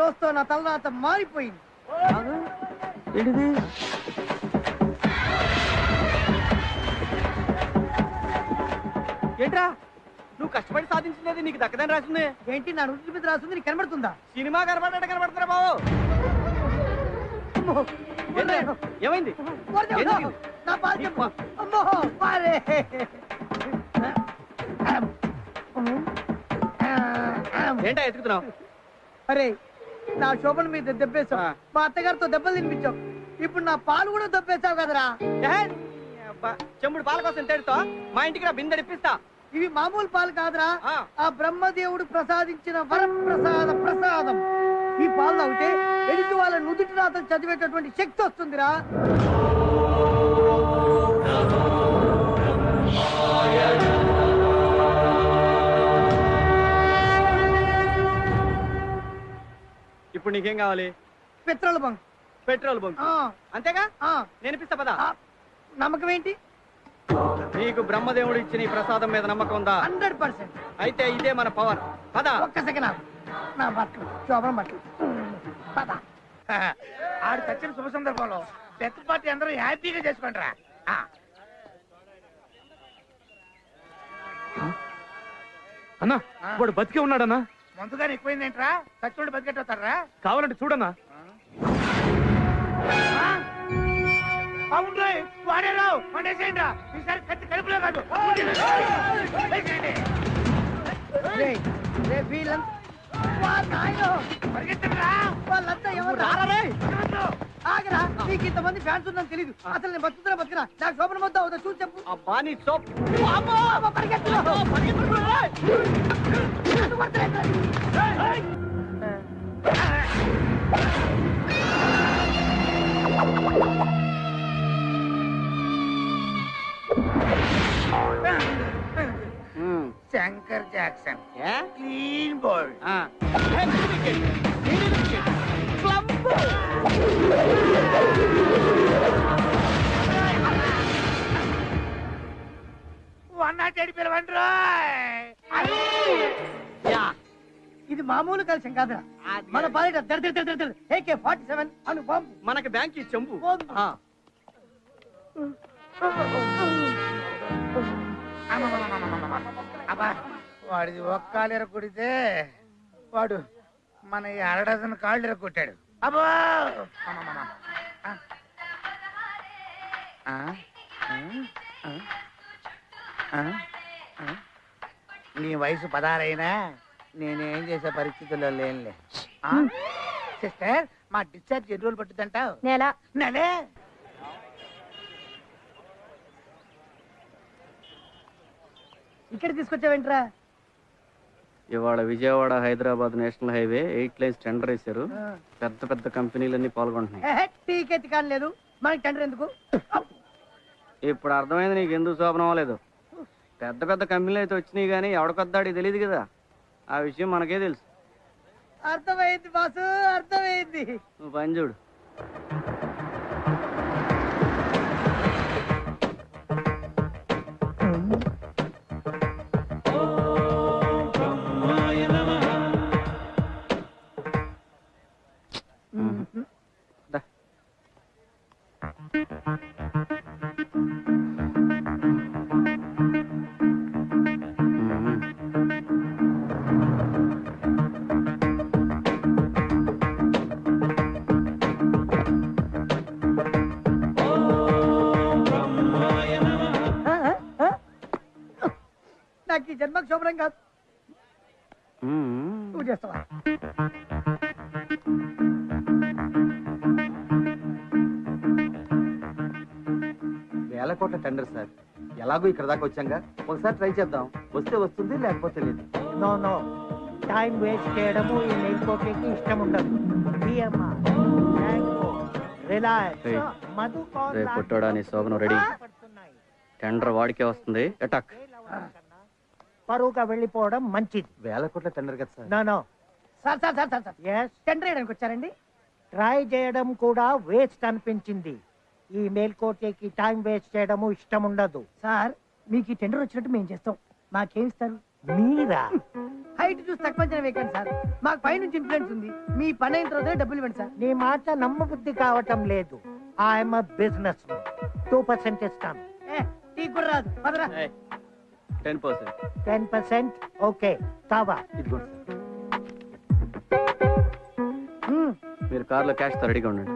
రోజుతో నా తలరాత మారిపోయింది. ఏంటిది? ఏంట్రా? నువ్వు కష్టపడి సాధించినది నీకు దక్కదని రాసింది. ఏంటి? నా రుచి మీద రాస్తుంది నీకు కనబడుతుందా? సినిమా కనబడ్డా కనబడుతున్నా బాబు? ఏమైంది. ఏంటా ఎత్తుకుతున్నావు అరే నా శోభన మీద దెబ్బేశావు. మా అత్తగారితో దెబ్బలు తినిపించావు. ఇప్పుడు నా పాలు కూడా దెబ్బేశావు కదరా? నీ చెంబుడు పాల కోసం తేడుతో మా ఇంటికి రా బిందె ఇప్పిస్తా. ఇవి మామూలు పాలు కాదురా. ఆ. బ్రహ్మదేవుడు ప్రసాదించిన వరప్రసాద ప్రసాదం. ఈ పాలు తాగితే ఎదుటి వాళ్ళ నుదుటి రాతలు చదివేటటువంటి శక్తి వస్తుందిరా. నీకేం కావాలి? Petrol bunk. Petrol bunk. ఆ, అంతేగా? ఆ, నేను ఇప్పిస్తా పదా. ఆ. నమ్మకం ఏంటి? నీకు బ్రహ్మదేవుడు ఇచ్చిన ఈ ప్రసాదం మీద నమ్మకం ఉందా? Hundred percent. అయితే ఇదే మన పవర్. పద. ఒక్క సెకండ్ ఆగు. నా బట్టలు శోభన బట్టలు. పద. ఆడు చచ్చిన శుభ సందర్భంలో డెత్ పార్టీ అందరూ హ్యాపీగా చేసుకుంటారా? అన్నా వాడు బతికే ఉన్నాడన్నా? ముందుగానే ఎక్కువైందేంట్రా? చచ్చుడు బతికెట్టవుతారా కావాలంటే చూడన్నా. అవును వాడేరావు ఈసారి కత్తి కడుపులో కాదు. వీళ్ళంతా ఎవరు వదలొద్దు. ఆగరా నీకు ఇంతమంది ఫ్యాన్స్ ఉందని తెలీదు. అసలు నేను బతుకుతున్నా బతుకురా నాకు శోభన మొత్తం అవుతా చూసి చెప్పు. అబ్బా నీ సోప్. పడతలేదురా. Shankar Jackson. A? Clean bold one not eight పిలవండి యా. ఇది మామూలు కలిసి కాదురా. మన పాలిట దడ దడ దడ ఏకే ఫార్టీ సెవెన్ అను బాంబు. మనకి బ్యాంక్. ఆ. అబ్బా వాడిది ఒక్క కాలు కొడితే వాడు మన ఈ అర డజన్ కాళ్ళు కొట్టాడు అబ్బో? నీ వయసు పదహారైనా? నేనేం చేసే పరిస్థితుల్లో లేనులే? సిస్టర్ మా డిశ్చార్జ్ ఎన్ని రోజులు పట్టుద్దంటావు నెల. నెలే? ఇక్కడ తీసుకొచ్చావేంట్రా? ఇవాళ Vijayawada Hyderabad national highway eight lines tender వేశారు. పెద్ద పెద్ద కంపెనీలన్నీ పాల్గొంటున్నాయి. మనకి టెండర్ ఎందుకు? ఇప్పుడు అర్థమైంది నీకు ఎందుకు శోభనం అవ్వలేదు? పెద్ద పెద్ద కంపెనీలు అయితే వచ్చినాయి కానీ ఎవడికొద్దాడి తెలియదు కదా. ఆ విషయం మనకే తెలుసు. అర్థమైంది బాసు అర్థమైంది. నువ్వు పని చూడు. నాకు ఈ జన్మకు శుభ్రం కాదు. నువ్వు చేస్తావా? వేల కోట్ల టెండర్ సార్. ఎలాగో ఇక్కడ దాకా వచ్చాంగా. ఒకసారి ట్రై చేద్దాం. వస్తే వస్తుంది లేకపోతే లేదు. No no. టైం వేస్ట్ చేయడము ఈ నెయ్యి కోట్లకి ఇష్టం ఉండదు. బిఎంఆర్ మ్యాంగో రిలయన్స్ ఏయ్, మధు రేపు పుట్టోడా నీ శోభనం రెడీ. టెండర్ వాడికే వస్తుంది. అటాక్ పరువుగా వెళ్ళిపోవడం మంచిది. వేల కోట్ల టెండర్ కదా sir. No no. Sir sir sir sir sir. Yes tender వేయడానికి వచ్చారండి? ట్రై చేయడం కూడా వేస్ట్ అనిపించింది. ఈ మేల్కోటేకి టైం వేస్ట్ చేయడము ఇష్టం ఉండదు. సార్ మీకు ఈ టెండర్ వచ్చినట్టు మేము చేస్తాం. మాకేం ఇస్తారు? మీరా? హైట్ చూసి తక్కువ అంచనా వేయకండి సార్. మాకు పైనుంచి ఇన్ఫ్లుయెన్స్ ఉంది. మీ పని అయిన తర్వాత డబ్బులు ఇవ్వండి సార్. నీ మాట నమ్మబుద్ధి కావటం లేదు. ఐఎమ్ బిజినెస్ టూ పర్సెంట్ ఇస్తాను. ఏ, టీ కూడా రాదు. పదరా. Ten percent ten percent okay కావా ఇదిగోండి సార్. ఉమ్, మీరు కార్లో క్యాష్తో రెడీగా ఉండండి.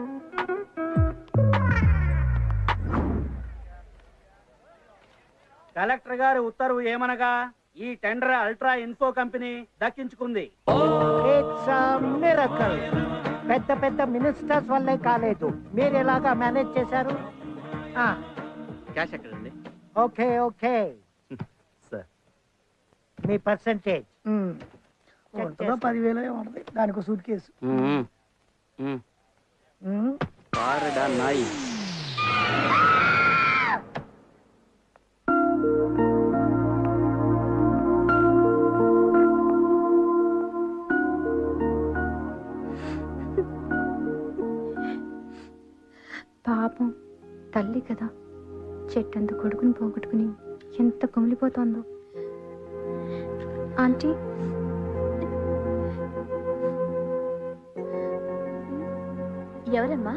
కలెక్టర్ గారి ఉత్తర్వు ఏమనగా ఈ టెండర్ అల్ట్రా ఇన్ఫో కంపెనీ దక్కించుకుంది. ఇట్స్ మిరకల్ పెద్ద పెద్ద మినిస్టర్స్ వల్లే కాలేదు. మీరు ఎలాగా మేనేజ్ చేశారు? ఆ, క్యాష్ ఎక్కడండి? ఓకే ఓకే మీ పర్సంటేజ్. ఉంటుందో పదివేలు ఏముంటది దానికి ఒక సూట్ కేసు పారడా నాయి. ఆంటీ? ఎవరమ్మా?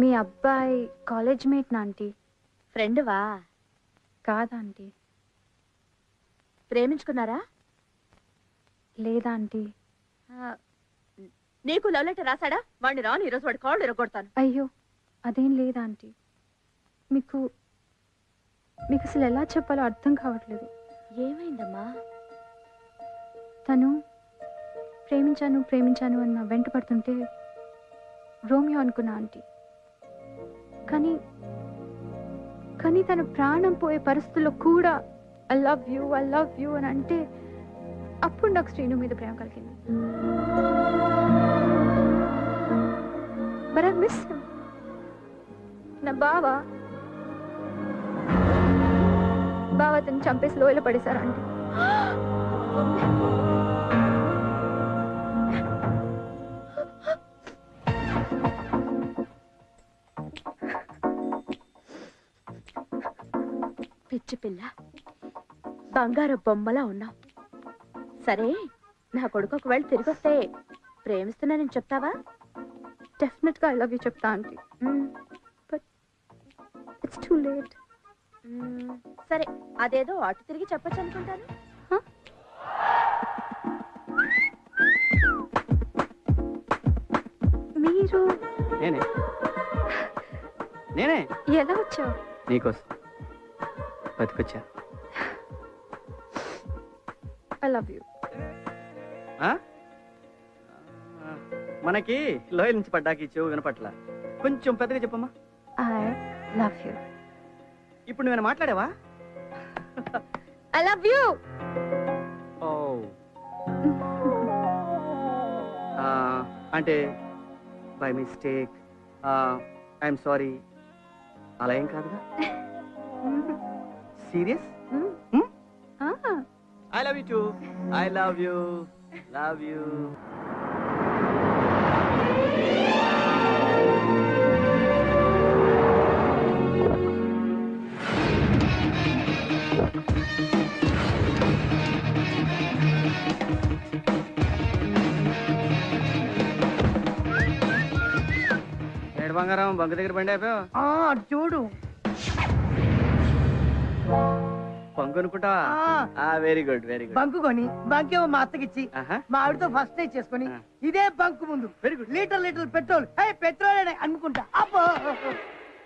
మీ అబ్బాయి కాలేజ్ మేట్ నా ఆంటీ? ఫ్రెండ్వా? కాదా ఆంటీ. ప్రేమించుకున్నారా? లేదా ఆంటీ? నీకు లవ్ లెటర్ రాశాడా? వాడిని రాను ఈరోజు వాడి కాళ్ళు ఇరగొడతాను అయ్యో అదేం లేదా ఆంటీ? మీకు మీకు అసలు ఎలా చెప్పాలో అర్థం కావట్లేదు. ఏమైందమ్మా? తను ప్రేమించాను ప్రేమించాను అన్న వెంట పడుతుంటే రోమియో అనుకున్న ఆంటీ. కానీ కానీ తను ప్రాణం పోయే పరిస్థితుల్లో కూడా I love you I love you అని అంటే అప్పుడు నాకు శ్రీను మీద ప్రేమ కలిగింది. బట్ ఐ మిస్ నా బావ అతను చంపేసి లోయలో పడేశారు అంటే పిచ్చి పిల్ల బంగారు బొమ్మలా ఉన్నావు. సరే నా కొడుకు ఒకవేళ తిరిగి వస్తే ప్రేమిస్తున్నానని చెప్తావా? డెఫినెట్గా ఐ లవ్ యూ చెప్తా aunty but it's too late సరే అదేదో అటు తిరిగి చెప్పొచ్చు అనుకుంటాను. మీరు? నేనే. నేనే. ఎలా వచ్చావు? నీకోసం. బతికొచ్చా. ఐ లవ్ యూ మనకి లోయల నుంచి పడ్డాకి చెవు వినపట్ల. కొంచెం పెద్దగా చెప్పమ్మా. ఐ లవ్ యూ ఇప్పుడు నువ్వేనా మాట్లాడావా? ఐ లవ్ యూ ఓ ఆ, అంటే బై మిస్టేక్ ఐఎమ్ సారీ అలా ఏం కాదుగా? Serious I love you too I love you love you బంగారం బంకు దగ్గర బండి అయిపోయావు ఆ, అటు చూడు. బంకు అనుకుంటావా ఆ. Very good very good bunk కొని బంకేమో మా అత్తకిచ్చి ఆహా. మా ఆవిడతో ఫస్ట్ నైట్ చేసుకొని ఆ. ఇదే బంకు ముందు. Very good litre litre petrol. Hey petrol అని అనుకుంటా అబ్బో.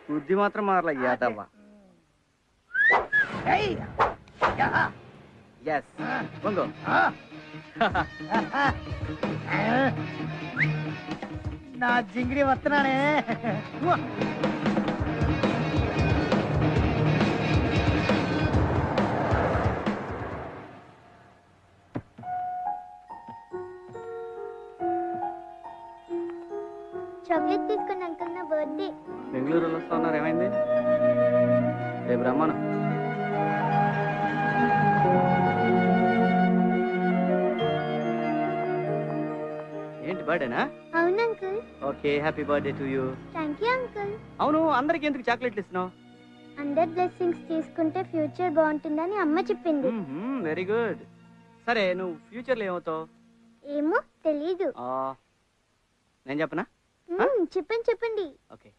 బుద్ధి మాత్రం మారలా యాదవ్వ. ఏయ్. యా. ఎస్ బంగు ఆ. నా జింగిడి వస్తున్నానే. చాక్లెట్ తీసుకుని అంకుల్ నా బర్త్డే బెంగళూరులో వస్తా ఉన్నారు ఏమైంది? రేపు రమ్మను. బర్త్డేనా అవును uncle okay happy birthday to you thank you uncle అవును అందరికి ఎందుకు చాక్లెట్లు ఇస్తున్నావు? అందరి బ్లెస్సింగ్స్ తీసుకుంటే ఫ్యూచర్ బాగుంటుందని అమ్మ చెప్పింది. వెరీ గుడ్ సరే నువ్వు ఫ్యూచర్లో ఏమవుతావు? ఏమో తెలీదు. ఆ, నేను చెప్పనా? చెప్పండి చెప్పండి. ఓకే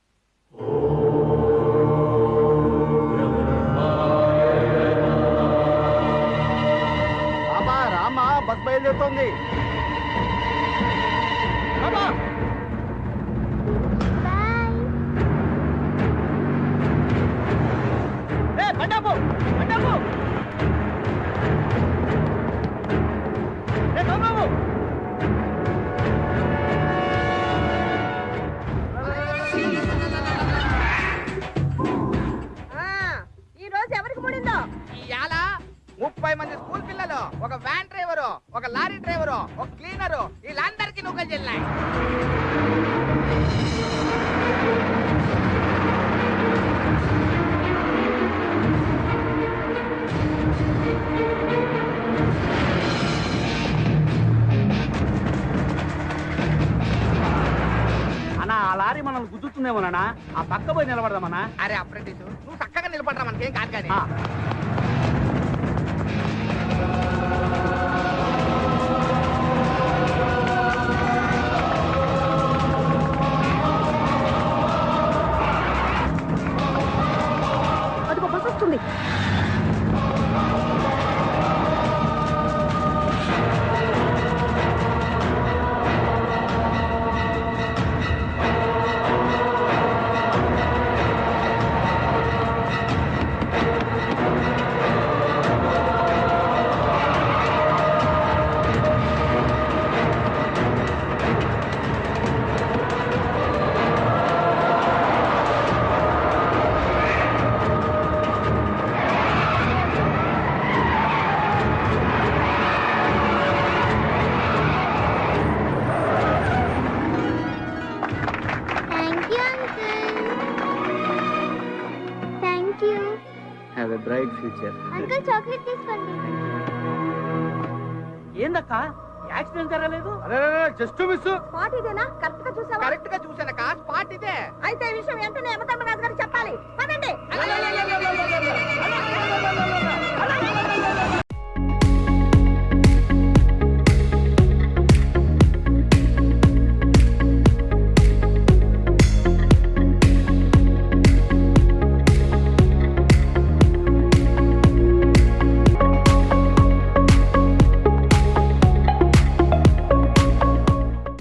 రామా బస్ బయలుదేరుతోంది. డ్రైవరు ఒక లారీ డ్రైవరు ఒక క్లీనరు వీళ్ళందరికీ నూకలు చెల్లాయి. అన్నా ఆ లారీ మనల్ని గుద్దుతుందేమోనా ఆ పక్క పోయి నిలబడదామన్నా? అరే అప్రెంటిస్ నువ్వు చక్కగా నిలబడరా మనకేం కాదు కానీ. అంకుల్ చాక్లెట్ తీసుకోండి. ఏందక్క? యాక్సిడెంట్ జరగలేదు? అరే జస్ట్ మిస్ స్పాట్ ఇదేనా కరెక్ట్గా చూసావా? కరెక్ట్గా చూసానక స్పాట్ ఇదే అయితే ఈ విషయం వెంటనే యమధర్మరాజు గారికి చెప్పాలి.